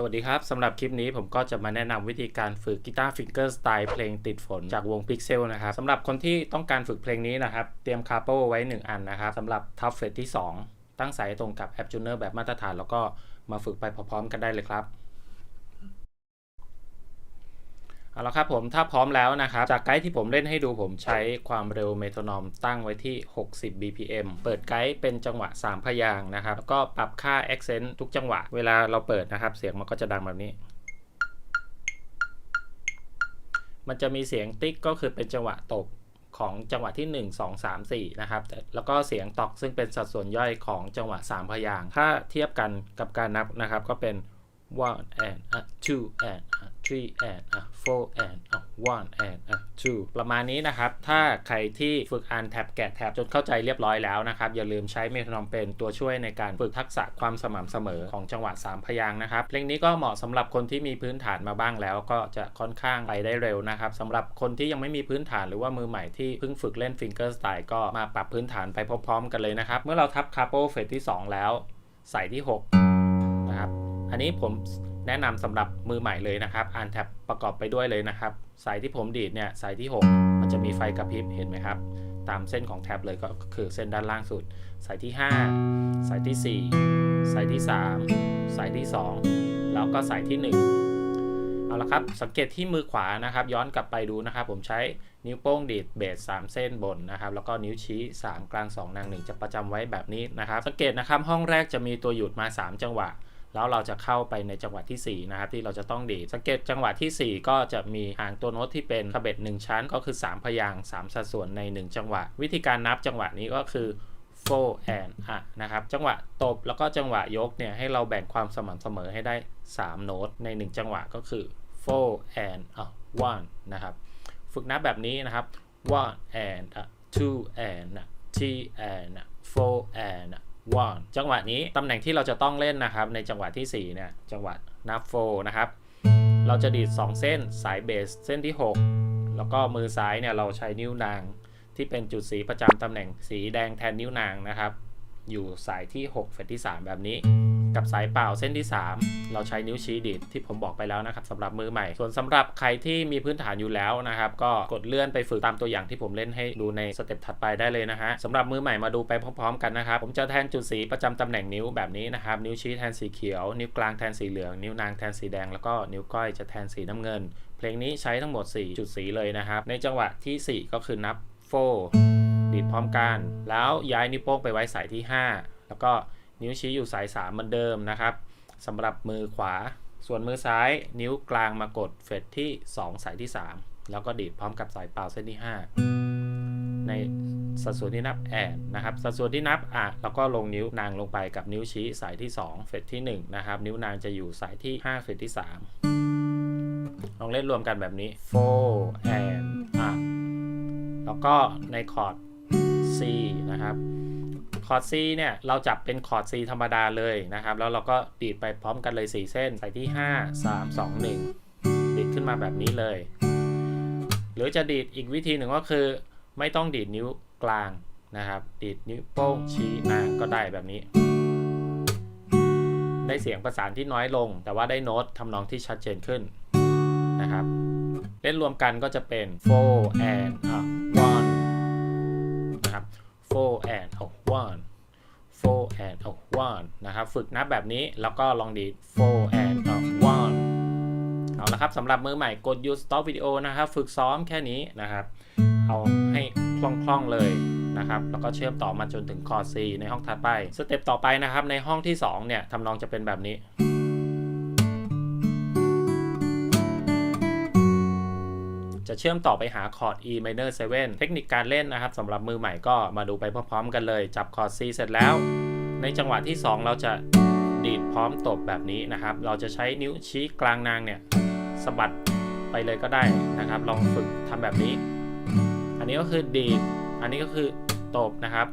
สวัสดีครับ สำหรับคลิปนี้ผมก็จะมาแนะนำวิธีการฝึกกีตาร์ฟิงเกอร์สไตล์เพลงติดฝนจากวง Pixel นะครับสำหรับคนที่ต้องการฝึกเพลงนี้นะครับ เตรียมคาร์โปไว้ 1 อันนะครับสำหรับทัฟเฟตที่ 2 ตั้งสายตรงกับแอปจูเนอร์แบบมาตรฐาน แล้วก็มาฝึกไปพร้อมๆกันได้เลยครับ เอาละครับผมถ้าพร้อมแล้วนะครับ จากไกด์ที่ผมเล่นให้ดูผมใช้ความเร็วเมโทนอมตั้งไว้ที่ 60 BPM เปิดไกด์เป็นจังหวะ 3 พยางนะครับ แล้วก็ปรับค่า accent ทุกจังหวะ เวลาเราเปิดนะครับ เสียงมันก็จะดังแบบนี้ มันจะมีเสียงติ๊กก็คือเป็นจังหวะตบของจังหวะที่ 1 2 3 4 นะครับ แล้วก็เสียงตอกซึ่งเป็นสัดส่วนย่อยของจังหวะ 3 พยางถ้าเทียบกันกับการนับนะครับก็เป็น one and a two and a three and a four and a one and a two ประมาณนี้นะครับ ถ้าใครที่ฝึกอ่านแท็บแกะแท็บจนเข้าใจเรียบร้อยแล้วนะครับ อย่าลืมใช้เมทรนอมเป็นตัวช่วยในการฝึกทักษะความสม่ำเสมอของจังหวะ 3 พยางนะครับ เพลงนี้ก็เหมาะสำหรับคนที่มีพื้นฐานมาบ้างแล้ว ก็จะค่อนข้างไปได้เร็วนะครับสำหรับคนที่ยังไม่มีพื้นฐานหรือว่ามือใหม่ที่เพิ่งฝึกเล่นฟิงเกอร์สไตล์ก็มาปรับพื้นฐานไปพร้อมๆ กันเลยนะครับ เมื่อเราทับคาโปเฟสที่ 2 แล้ว ใส่ที่ 6 อันนี้ผมแนะนำสำหรับมือใหม่เลยนะครับอ่านแท็บประกอบไปด้วยเลยนะครับ สายที่ผมดีดเนี่ยสายที่ 6 มันจะมีไฟกระพริบเห็นไหมครับ ตามเส้นของแท็บเลยก็คือเส้นด้านล่างสุด สายที่ 5 สายที่ 4 สายที่ 3 สายที่ 2 แล้วก็สายที่ 1 เอาละครับ สังเกตที่มือขวานะครับ ย้อนกลับไปดูนะครับ ผมใช้นิ้วโป้งดีดเบส 3 เส้นบนนะครับ แล้วก็นิ้วชี้ 3 กลาง 2 นาง 1 จะประจำไว้แบบนี้นะครับ สังเกตนะครับห้องแรกจะมีตัวหยุดมา 3 จังหวะ แล้วเราจะเข้าไปในจังหวะที่ 4 นะครับที่เราจะต้องดีดสังเกตจังหวะที่ 4 ก็จะมีหางตัวโน้ตที่เป็นขบเบ็ด1ชั้น ก็คือ 3 พยางค์3สัดส่วนใน 1 จังหวะ วิธีการนับจังหวะนี้ก็คือ four and อะนะครับ จังหวะตบแล้วก็จังหวะยกเนี่ยให้เราแบ่งความสม่ำเสมอให้ได้ 3 โน้ตใน 1 จังหวะก็คือ four and อะ one นะครับ ฝึกนับแบบนี้นะครับ one and อะ two and อะ three and อะ four and อะ one จังหวะนี้ตำแหน่งที่เราจะต้องเล่นนะครับ ในจังหวะที่4เนี่ยจังหวะนับโฟนะครับ เราจะดีด 2 เส้นสายเบสเส้นที่ 6 แล้วก็มือซ้ายเนี่ยเราใช้นิ้วนาง ที่เป็นจุดสีประจำตำแหน่งสีแดงแทนนิ้วนางนะครับ อยู่สายที่6เฟสที่ 3 แบบนี้ กับสายเปล่าเส้นที่ 3 เราใช้นิ้วชี้ดีดที่ผมบอกไปแล้วนะครับสำหรับมือใหม่ ส่วนสำหรับใครที่มีพื้นฐานอยู่แล้วนะครับ ก็กดเลื่อนไปฝึกตามตัวอย่างที่ผมเล่นให้ดูในสเต็ปถัดไปได้เลยนะฮะสำหรับมือใหม่มาดูไปพร้อมๆกันนะครับ ผมจะแทนจุดสีประจำตำแหน่งนิ้วแบบนี้นะครับ นิ้วชี้แทนสีเขียว นิ้วกลางแทนสีเหลือง นิ้วนางแทนสีแดง แล้วก็นิ้วก้อยจะแทนสีน้ำเงิน เพลงนี้ใช้ทั้งหมด 4 จุดสีเลยนะครับ ในจังหวะที่ 4 ก็คือนับ4ดีดพร้อมกัน แล้วย้ายนิ้วโป้งไปไว้สายที่ 5 แล้วก็ นิ้วชี้อยู่สาย 3 เหมือนเดิมนะครับสำหรับมือขวา ส่วนมือซ้าย นิ้วกลางมากดเฟดที่ 2 สายที่ 3 แล้วก็ดีดพร้อมกับสายเปล่าเส้นที่ 5 ในสัดส่วนที่นับแอนนะครับสัดส่วนที่นับอะแล้วก็ลงนิ้วนางลงไปกับนิ้วชี้สายที่ 2 เฟดที่ 1 นะครับ นิ้วนางจะอยู่สายที่ 5 เฟดที่ 3 ลองเล่นรวมกันแบบนี้ four and up แล้วก็ในคอร์ด C นะครับ คอร์ด C เนี่ยเราจับเป็นคอร์ด C ธรรมดาเลยนะครับ แล้วเราก็ดีดไปพร้อมกันเลย 4 เส้นใส่ที่ 5 3 2 1 ดีดขึ้นมาแบบนี้เลย หรือจะดีดอีกวิธีหนึ่งก็คือ ไม่ต้องดีดนิ้วกลางนะครับ ดีดนิ้วโป้งชี้นางก็ได้แบบนี้ ได้เสียงประสานที่น้อยลง แต่ว่าได้โน้ตทำนองที่ชัดเจนขึ้นนะครับ เล่นรวมกันก็จะเป็น four and a one น four and a one four and a one นะครับ ฝึกนับแบบนี้แล้วก็ลองดีด four and a one เอาละครับสำหรับมือใหม่กดยุ stop วิดีโอนะครับ ฝึกซ้อมแค่นี้นะครับ เอาให้คล่องๆเลยนะครับ แล้วก็เชื่อมต่อมาจนถึงคอร์ด C ในห้องถัดไป สเต็ปต่อไปนะครับ ในห้องที่ 2 เนี่ยทำนองจะเป็นแบบนี้ จะเชื่อมต่อไปหาคอร์ด E minor 7 เทคนิคการเล่นนะครับสำหรับมือใหม่ก็มาดูไปพร้อมๆกันเลย จับคอร์ด C เสร็จแล้ว ในจังหวะที่ 2 เราจะดีดพร้อมตบแบบนี้นะครับ เราจะใช้นิ้วชี้กลางนางเนี่ยสะบัดไปเลยก็ได้นะครับ ลองฝึกทำแบบนี้ อันนี้ก็คือดีด อันนี้ก็คือตบนะครับ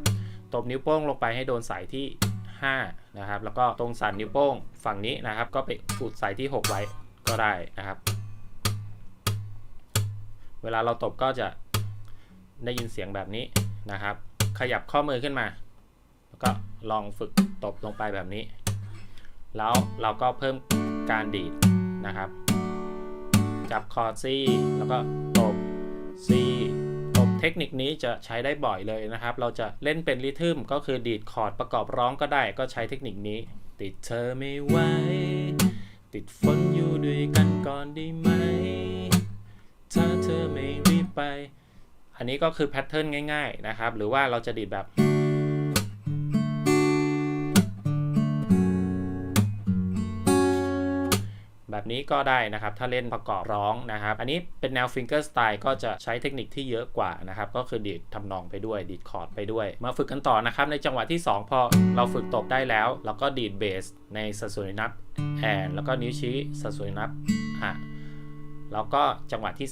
ตบนิ้วโป้งลงไปให้โดนสายที่ 5 นะครับ แล้วก็ตรงสันนิ้วโป้งฝั่งนี้นะครับ ก็ไปอุดสายที่ 6 ไว้ก็ได้นะครับ เวลาเราตบก็จะได้ยินเสียงแบบนี้นะครับ ขยับข้อมือขึ้นมา แล้วก็ลองฝึกตบลงไปแบบนี้ แล้วเราก็เพิ่มการดีดนะครับ จับคอร์ด C แล้วก็ตบ C ตบเทคนิคนี้จะใช้ได้บ่อยเลยนะครับ เราจะเล่นเป็นริทึมก็คือดีดคอร์ดประกอบร้องก็ได้ก็ใช้เทคนิคนี้ ติดเธอไม่ไหวติดฝนอยู่ด้วยกันก่อนได้ไหม เธอไม่รีบไป อันนี้ก็คือแพทเทิร์นง่าย ๆนะครับ หรือว่าเราจะดีดแบบ แบบนี้ก็ได้นะครับ ถ้าเล่นประกอบร้องนะครับ อันนี้เป็นแนวฟิงเกอร์สไตล์ก็จะใช้เทคนิคที่เยอะกว่านะครับ ก็คือดีดทำนองไปด้วย ดีดคอร์ดไปด้วย มาฝึกกันต่อนะครับ ในจังหวะที่ 2 พอเราฝึกตบได้แล้วเราก็ดีดเบสในสัดส่วนนับแอนแล้วก็นิ้วชี้สัดส่วนนับอะ แล้วก็จังหวะที่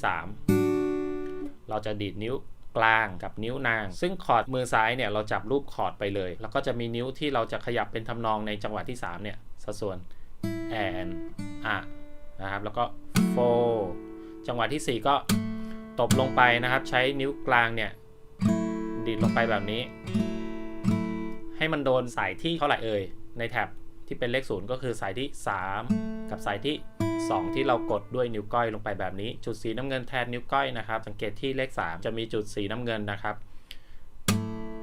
3 เราจะดีดนิ้วกลางกับนิ้วนาง ซึ่งคอร์ดมือซ้ายเนี่ยเราจับรูปคอร์ดไปเลย แล้วก็จะมีนิ้วที่เราจะขยับเป็นทำนองในจังหวะที่ 3 เนี่ยสัดส่วน and อะนะครับแล้วก็ f o จังหวะที่ 4 ก็ตบลงไปนะครับ ใช้นิ้วกลางเนี่ยดีดลงไปแบบนี้ ให้มันโดนสายที่เท่าไหร่เอ่ยในแท็บที่เป็นเลขศูนย์ก็คือสายที่ 3 กับสายที่ 2 ที่เรากดด้วยนิ้วก้อยลงไปแบบนี้ จุดสีน้ำเงินแทนนิ้วก้อยนะครับ สังเกตที่เลข 3 จะมีจุดสีน้ำเงินนะครับ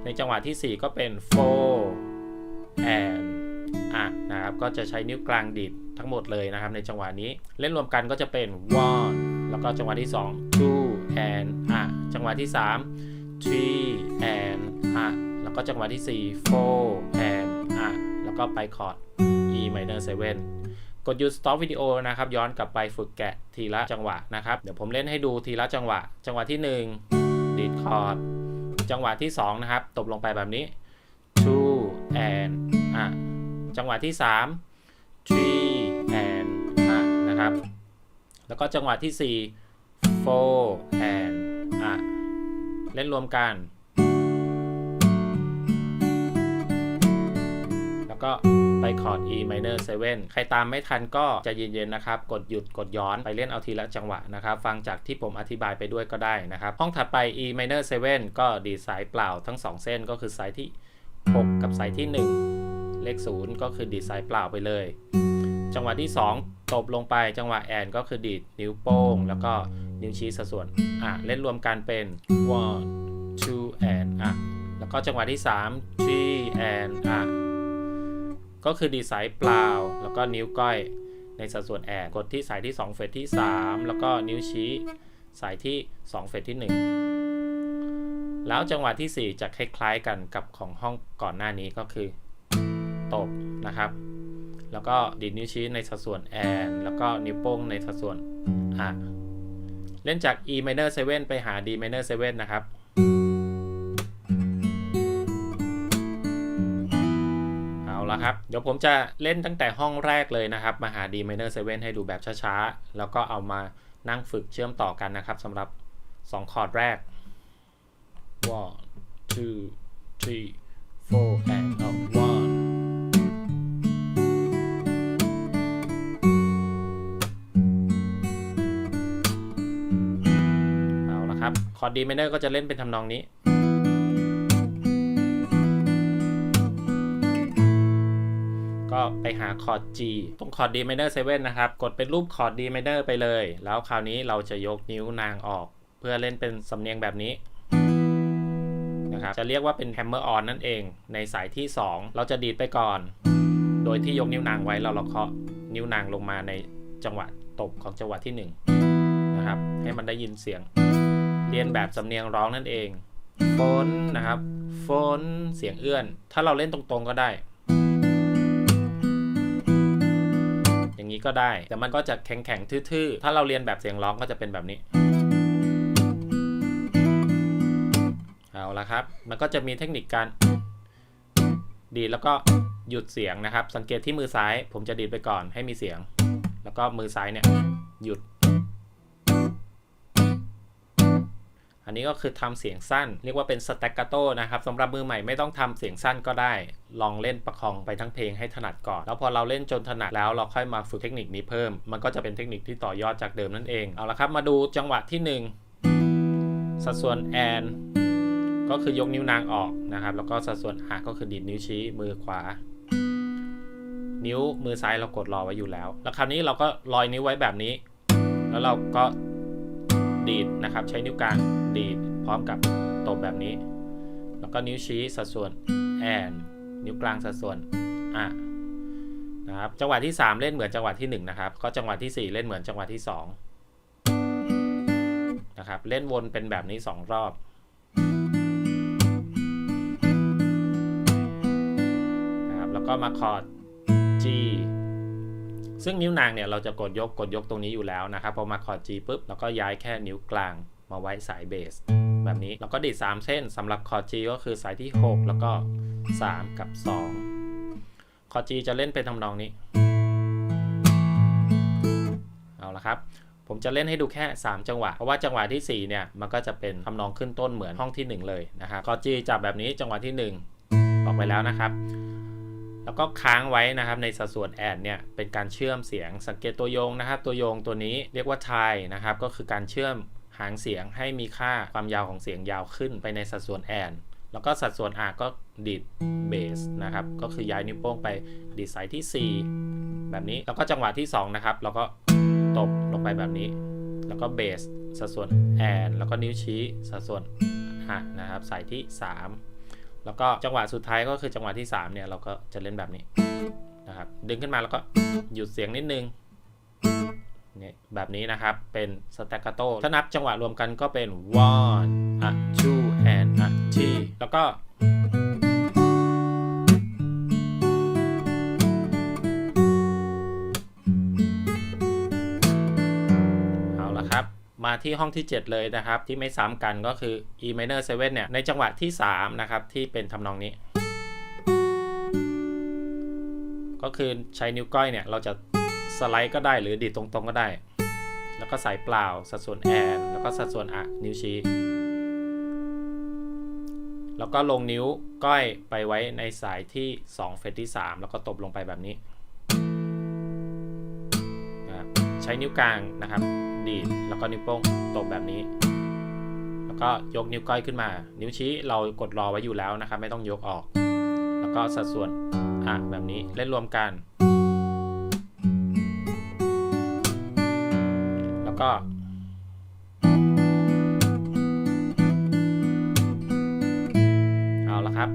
ในจังหวะที่ 4 ก็เป็น four and อะนะครับ ก็จะใช้นิ้วกลางดีดทั้งหมดเลยนะครับ ในจังหวะนี้เล่นรวมกันก็จะเป็น one แล้วก็จังหวะที่ 2 two and อะจังหวะที่ 3 three and อะแล้วก็จังหวะที่ 4 four and อะแล้วก็ไปคอร์ด E minor 7 ดหยุด stop วิดีโอนะครับ ย้อนกลับไปฝึกแกะทีละจังหวะนะครับ เดี๋ยวผมเล่นให้ดูทีละจังหวะ จังหวะที่ 1 ดีดคอร์ด จังหวะที่ 2 นะครับ ตบลงไปแบบนี้ two and อะ จังหวะที่ 3 three and อะนะครับ แล้วก็จังหวะที่ 4 four and อะ เล่นรวมกัน แล้วก็ ไปคอร์ด E minor 7 ใครตามไม่ทันก็จะเย็นๆนะครับ กดหยุดกดย้อนไปเล่นเอาทีละจังหวะนะครับ ฟังจากที่ผมอธิบายไปด้วยก็ได้นะครับ ห้องถัดไป E minor 7 ก็ดีดสายเปล่าทั้ง 2 เส้นก็คือสายที่ 6 กับสายที่ 1 เลข 0 ก็คือดีดสายเปล่าไปเลย จังหวะที่ 2 ตบลงไปจังหวะแอนก็คือดีดนิ้วโป้ง แล้วก็นิ้วชี้สัดส่วนอะเล่นรวมกันเป็น one two and อะแล้วก็จังหวะที่ 3 three and อะ ก็คือดีดสายเปล่า แล้วก็นิ้วก้อยในสัดส่วนแอนกดที่สายที่ 2 เฟสที่ 3 แล้วก็นิ้วชี้สายที่ 2 เฟสที่ 1 แล้วจังหวะที่ 4 จะคล้ายๆกันกับของห้องก่อนหน้านี้ก็คือตบนะครับ แล้วก็ดีดนิ้วชี้ในสัดส่วนแอนแล้วก็นิ้วโป้งในสัดส่วนอะเล่นจาก E minor 7ไปหา D minor 7นะครับ ครับ เดี๋ยวผมจะเล่นตั้งแต่ห้องแรกเลยนะครับ มาหา D minor 7 ให้ดูแบบช้าๆ แล้วก็เอามานั่งฝึกเชื่อมต่อกันนะครับสำหรับ 2 คอร์ดแรก one two three four and up one เอาละครับ คอร์ด D minor ก็จะเล่นเป็นทำนองนี้ ก็ไปหาคอร์ด G ตรงคอร์ด D minor 7นะครับ กดเป็นรูปคอร์ด D minor ไปเลย แล้วคราวนี้เราจะยกนิ้วนางออก เพื่อเล่นเป็นสำเนียงแบบนี้นะครับ จะเรียกว่าเป็น hammer on นั่นเอง ในสายที่ 2 เราจะดีดไปก่อน โดยที่ยกนิ้วนางไว้แล้วเราเคาะนิ้วนางลงมาในจังหวะตบของจังหวะที่1นะครับ ให้มันได้ยินเสียง เรียนแบบสำเนียงร้องนั่นเองฝนนะครับฝนเสียงเอื้อน ถ้าเราเล่นตรงๆก็ได้ นี้ก็ได้ แต่มันก็จะแข็งๆทื่อๆ ถ้าเราเรียนแบบเสียงร้องก็จะเป็นแบบนี้ เอาละครับ มันก็จะมีเทคนิคการ ดีแล้วก็หยุดเสียงนะครับ สังเกตที่มือซ้าย ผมจะดีดไปก่อนให้มีเสียง แล้วก็มือซ้ายเนี่ยหยุด อันนี้ก็คือทำเสียงสั้น เรียกว่าเป็นสแต็กกาโตนะครับสำหรับมือใหม่ไม่ต้องทำเสียงสั้นก็ได้ ลองเล่นประคองไปทั้งเพลงให้ถนัดก่อน แล้วพอเราเล่นจนถนัดแล้วเราค่อยมาฝึกเทคนิคนี้เพิ่ม มันก็จะเป็นเทคนิคที่ต่อยอดจากเดิมนั่นเอง เอาละครับมาดูจังหวะที่ 1 สัดส่วนแอนก็คือยกนิ้วนางออกนะครับ แล้วก็สัดส่วนอาก็คือดีดนิ้วชี้มือขวา นิ้วมือซ้ายเรากดรอไว้อยู่แล้ว แล้วคราวนี้เราก็ลอยนิ้วไว้แบบนี้ แล้วเราก็ดีดนะครับใช้นิ้วกลาง ดีดพร้อมกับตบแบบนี้ แล้วก็นิ้วชี้สัดส่วนแอนนิ้วกลางสัดส่วนอะนะครับจังหวะที่ 3 เล่นเหมือนจังหวะที่ 1 นะครับ ก็จังหวะที่ 4 เล่นเหมือนจังหวะที่2นะครับเล่นวนเป็นแบบนี้ 2 รอบนะครับแล้วก็มาคอร์ด G ซึ่งนิ้วนางเนี่ยเราจะกดยกกดยกตรงนี้อยู่แล้วนะครับพอมาคอร์ด G ปุ๊บเราก็ย้ายแค่นิ้วกลาง มาไว้สายเบสแบบนี้แล้วก็ดีด 3 เส้นสำหรับคอร์ด G ก็คือสายที่ 6 แล้วก็ 3 กับ 2 คอร์ด G จะเล่นเป็นทำนองนี้ เอาละครับ ผมจะเล่นให้ดูแค่ 3 จังหวะ เพราะว่าจังหวะที่ 4 เนี่ย มันก็จะเป็นทำนองขึ้นต้นเหมือนห้องที่ 1 เลยนะครับคอร์ด G จับแบบนี้จังหวะที่ 1 ออกไปแล้วนะครับแล้วก็ค้างไว้นะครับในสัดส่วนแอดเนี่ยเป็นการเชื่อมเสียงสังเกตตัวโยงนะครับ ตัวโยงตัวนี้เรียกว่าทนะครับก็คือการเชื่อม หางเสียงให้มีค่าความยาวของเสียงยาวขึ้นไปในสัดส่วนแอนแล้วก็สัดส่วนอาก็ดีดเบสนะครับ ก็คือย้ายนิ้วโป้งไปดีดสายที่ 4 แบบนี้ แล้วก็จังหวะที่ 2 นะครับเราก็ตบลงไปแบบนี้ แล้วก็เบสสัดส่วนแอนแล้วก็นิ้วชี้สัดส่วนอะนะครับสายที่ 3 แล้วก็จังหวะสุดท้ายก็คือจังหวะที่ 3 เนี่ย เราก็จะเล่นแบบนี้นะครับ ดึงขึ้นมาแล้วก็หยุดเสียงนิดนึง เนี่ยแบบนี้นะครับเป็นสแตคคาโตถ้านับจังหวะรวมกันก็เป็น one a two and a three แล้วก็เอาละครับมาที่ห้องที่ 7 เลยนะครับ ที่ไม่ซ้ำกันก็คือ E minor 7เนี่ย ในจังหวะที่ 3 นะครับ ที่เป็นทำนองนี้ ก็คือใช้นิ้วก้อยเนี่ย เราจะ สไลด์ก็ได้หรือดีดตรงๆก็ได้ แล้วก็ใส่เปล่าสัดส่วนแอนแล้วก็สัดส่วนอะนิ้วชี้ แล้วก็ลงนิ้วก้อยไปไว้ในสายที่ 2 เฟรตที่ 3 แล้วก็ตบลงไปแบบนี้นะใช้นิ้วกลางนะครับ ดีดแล้วก็นิ้วโป้งตบแบบนี้ แล้วก็ยกนิ้วก้อยขึ้นมา นิ้วชี้เรากดรอไว้อยู่แล้วนะครับ ไม่ต้องยกออก แล้วก็สัดส่วนอะแบบนี้เล่นรวมกัน ก็ เอาละครับ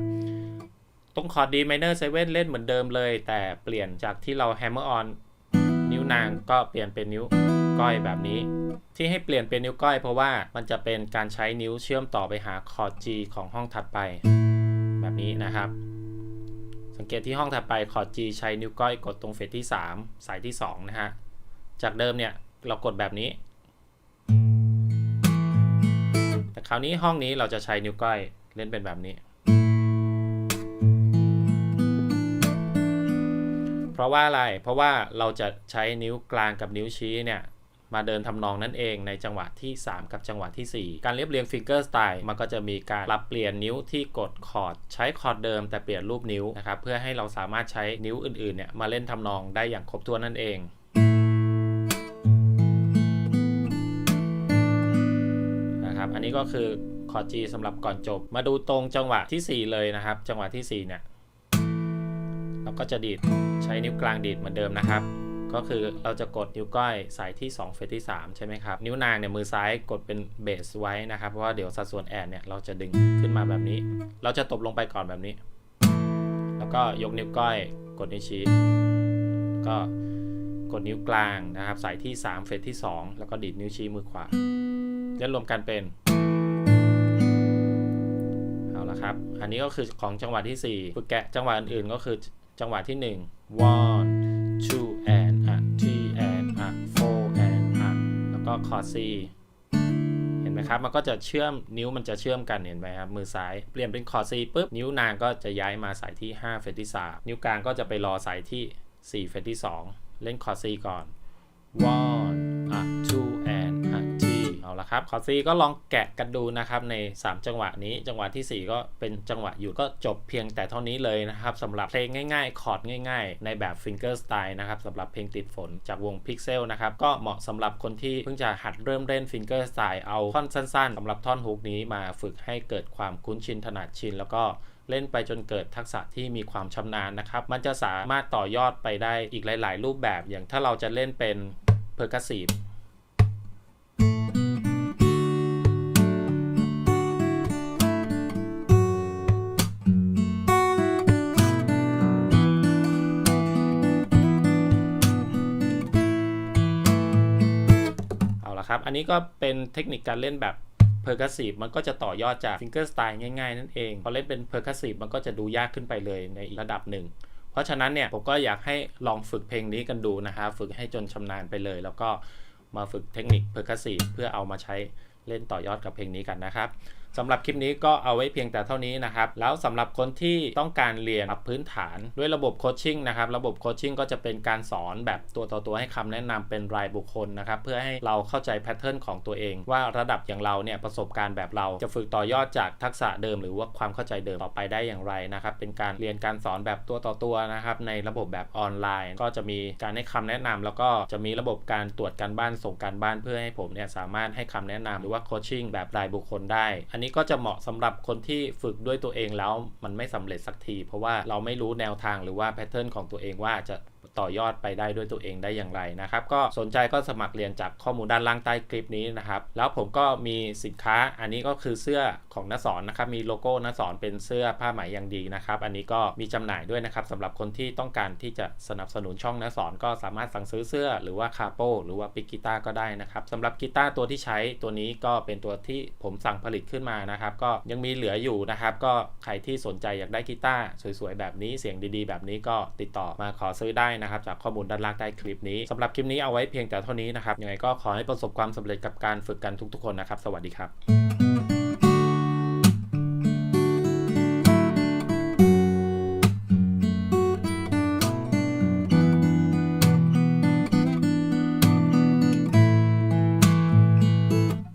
ตรงคอร์ด D minor 7เล่นเหมือนเดิมเลย แต่เปลี่ยนจากที่เรา hammer on นิ้วนางก็เปลี่ยนเป็นนิ้วก้อยแบบนี้ ที่ให้เปลี่ยนเป็นนิ้วก้อยเพราะว่ามันจะเป็นการใช้นิ้วเชื่อมต่อไปหาคอร์ด G ของห้องถัดไป แบบนี้นะครับ สังเกตที่ห้องถัดไปคอร์ด G ใช้นิ้วก้อยกดตรงเฟสที่ 3 สายที่ 2 นะฮะ จากเดิมเนี่ย เรากดแบบนี้ แต่คราวนี้ห้องนี้เราจะใช้นิ้วก้อยเล่นเป็นแบบนี้ เพราะว่าอะไร เพราะว่าเราจะใช้นิ้วกลางกับนิ้วชี้เนี่ยมาเดินทำนองนั่นเองในจังหวะที่ 3 กับจังหวะที่ 4 การเรียบเรียงฟิงเกอร์สไตล์มันก็จะมีการปรับเปลี่ยนนิ้วที่กดคอร์ดใช้คอร์ดเดิมแต่เปลี่ยนรูปนิ้วนะครับเพื่อให้เราสามารถใช้นิ้วอื่นๆเนี่ยมาเล่นทำนองได้อย่างครบถ้วนนั่นเอง นะครับ อันนี้ก็คือคอร์ด G สำหรับก่อนจบ มาดูตรงจังหวะทีสี่4 เลยนะครับ จังหวะทีสี่ 4 เนี่ย เราก็จะดีดใช้นิ้วกลางดีดเหมือนเดิมนะครับ ก็คือเราจะกดนิ้วก้อยสายที่ 2 เฟสที่ 3 ใช่ไหมครับ นิ้วนางเนี่ยมือซ้ายกดเป็นเบสไว้นะครับ เพราะว่าเดี๋ยวสัดส่วนแอนเนี่ยเราจะดึงขึ้นมาแบบนี้ เราจะตบลงไปก่อนแบบนี้ แล้วก็ยกนิ้วก้อยกดนิ้วชี้ ก็กดนิ้วกลางนะครับ สายที่ 3 เฟสที่ 2 แล้วก็ดีดนิ้วชี้มือขวา เล่นรวมกันเป็น เอาละครับ อันนี้ก็คือของจังหวะที่ 4 ฝึกแกะจังหวะอื่นๆก็คือจังหวะที่ 1 one two and a three and a four and a แล้วก็คอร์ด C เห็นไหมครับ มันก็จะเชื่อมนิ้วมันจะเชื่อมกันเห็นไหมครับ มือซ้ายเปลี่ยนเป็นคอร์ด C ปุ๊บ นิ้วนางก็จะย้ายมาสายที่ 5 เฟสที่ 3 นิ้วกลางก็จะไปรอสายที่ 4 เฟสที่ 2 เล่นคอร์ด C ก่อน one a two ละครับคอร์ด C ก็ลองแกะกันดูนะครับใน 3 จังหวะนี้ จังหวะที่ 4 ก็เป็นจังหวะอยู่ก็จบเพียงแต่เท่านี้เลยนะครับสำหรับเพลงง่ายๆ คอร์ดง่ายๆ ในแบบ finger style นะครับสำหรับเพลงติดฝนจากวง Pixel นะครับก็เหมาะสำหรับคนที่เพิ่งจะหัดเริ่มเล่น finger style เอาท่อนสั้นๆสำหรับท่อนฮุกนี้มาฝึกให้เกิดความคุ้นชินถนัดชิน แล้วก็เล่นไปจนเกิดทักษะที่มีความชำนาญนะครับ มันจะสามารถต่อยอดไปได้อีกหลาย ๆ รูปแบบอย่างถ้าเราจะเล่นเป็นเพอร์คัสซีฟ เอาละครับ อันนี้ก็เป็นเทคนิคการเล่นแบบเพอร์คัสซีฟมันก็จะต่อยอดจากฟิงเกอร์สไตล์ง่ายๆ นั่นเอง พอเล่นเป็นเพอร์คัสซีฟมันก็จะดูยากขึ้นไปเลยในอีกระดับหนึ่ง เพราะฉะนั้นเนี่ยผมก็อยากให้ลองฝึกเพลงนี้กันดูนะครับ ฝึกให้จนชำนาญไปเลย แล้วก็มาฝึกเทคนิคเพอร์คัสซีฟเพื่อเอามาใช้เล่นต่อยอดกับเพลงนี้กันนะครับ สำหรับคลิปนี้ก็เอาไว้เพียงแต่เท่านี้นะครับ แล้วสำหรับคนที่ต้องการเรียนรับพื้นฐานด้วยระบบโคชชิ่งนะครับ ระบบโคชชิ่งก็จะเป็นการสอนแบบตัวต่อตัวให้คำแนะนำเป็นรายบุคคลนะครับ เพื่อให้เราเข้าใจแพทเทิร์นของตัวเอง ว่าระดับอย่างเราเนี่ยประสบการณ์แบบเราจะฝึกต่อยอดจากทักษะเดิม หรือว่าความเข้าใจเดิมต่อไปได้อย่างไรนะครับ เป็นการเรียนการสอนแบบตัวต่อตัวนะครับในระบบแบบออนไลน์ ก็จะมีการให้คำแนะนำแล้วก็จะมีระบบการตรวจการบ้านส่งการบ้านเพื่อให้ผมเนี่ยสามารถให้คำแนะนำหรือว่าโคชชิ่งแบบรายบุคคลได้อันนี้ก็จะเหมาะสำหรับคนที่ฝึกด้วยตัวเองแล้วมันไม่สำเร็จสักที เพราะว่าเราไม่รู้แนวทางหรือว่าแพทเทิร์นของตัวเองว่าจะ ต่อยอดไปได้ด้วยตัวเองได้อย่างไรนะครับ ก็สนใจก็สมัครเรียนจากข้อมูลด้านล่างใต้คลิปนี้นะครับ แล้วผมก็มีสินค้าอันนี้ก็คือเสื้อของนสอนนะครับ มีโลโก้นสอนเป็นเสื้อผ้าไหมอย่างดีนะครับ อันนี้ก็มีจำหน่ายด้วยนะครับสำหรับคนที่ต้องการที่จะสนับสนุนช่องนสอนก็สามารถสั่งซื้อเสื้อหรือว่าคาโปหรือว่าปิกกีตาก็ได้นะครับสำหรับกีตาร์ตัวที่ใช้ตัวนี้ก็เป็นตัวที่ผมสั่งผลิตขึ้นมานะครับ ก็ยังมีเหลืออยู่นะครับ ก็ใครที่สนใจอยากได้กีตาร์สวยๆแบบนี้เสียงดีๆ แบบนี้ก็ติดต่อมาขอซื้อได้นะครับจากข้อมูลด้านล่างใต้คลิปนี้สำหรับคลิปนี้เอาไว้เพียงแต่เท่านี้นะครับยังไงก็ขอให้ประสบความสำเร็จกับการฝึกกันทุกๆคนนะครับ สวัสดีครับ